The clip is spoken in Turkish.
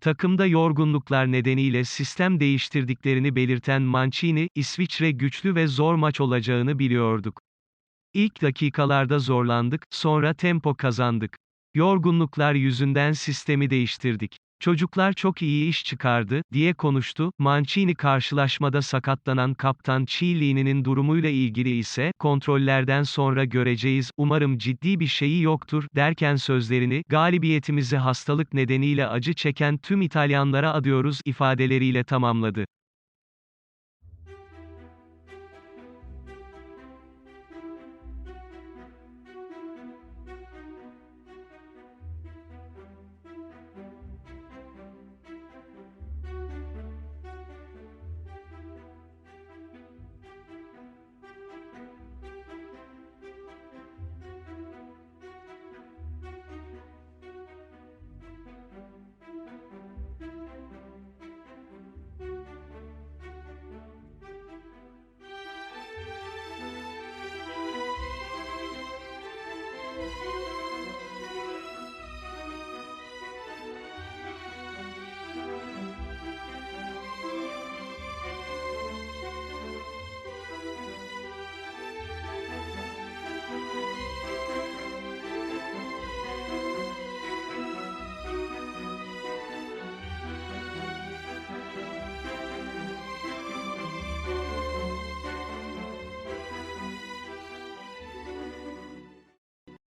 Takımda yorgunluklar nedeniyle sistem değiştirdiklerini belirten Mancini, İsviçre güçlü ve zor maç olacağını biliyorduk. İlk dakikalarda zorlandık, sonra tempo kazandık. Yorgunluklar yüzünden sistemi değiştirdik. Çocuklar çok iyi iş çıkardı, diye konuştu. Mancini karşılaşmada sakatlanan kaptan Chiellini'nin durumuyla ilgili ise, kontrollerden sonra göreceğiz, umarım ciddi bir şeyi yoktur, derken sözlerini, galibiyetimizi hastalık nedeniyle acı çeken tüm İtalyanlara adıyoruz ifadeleriyle tamamladı.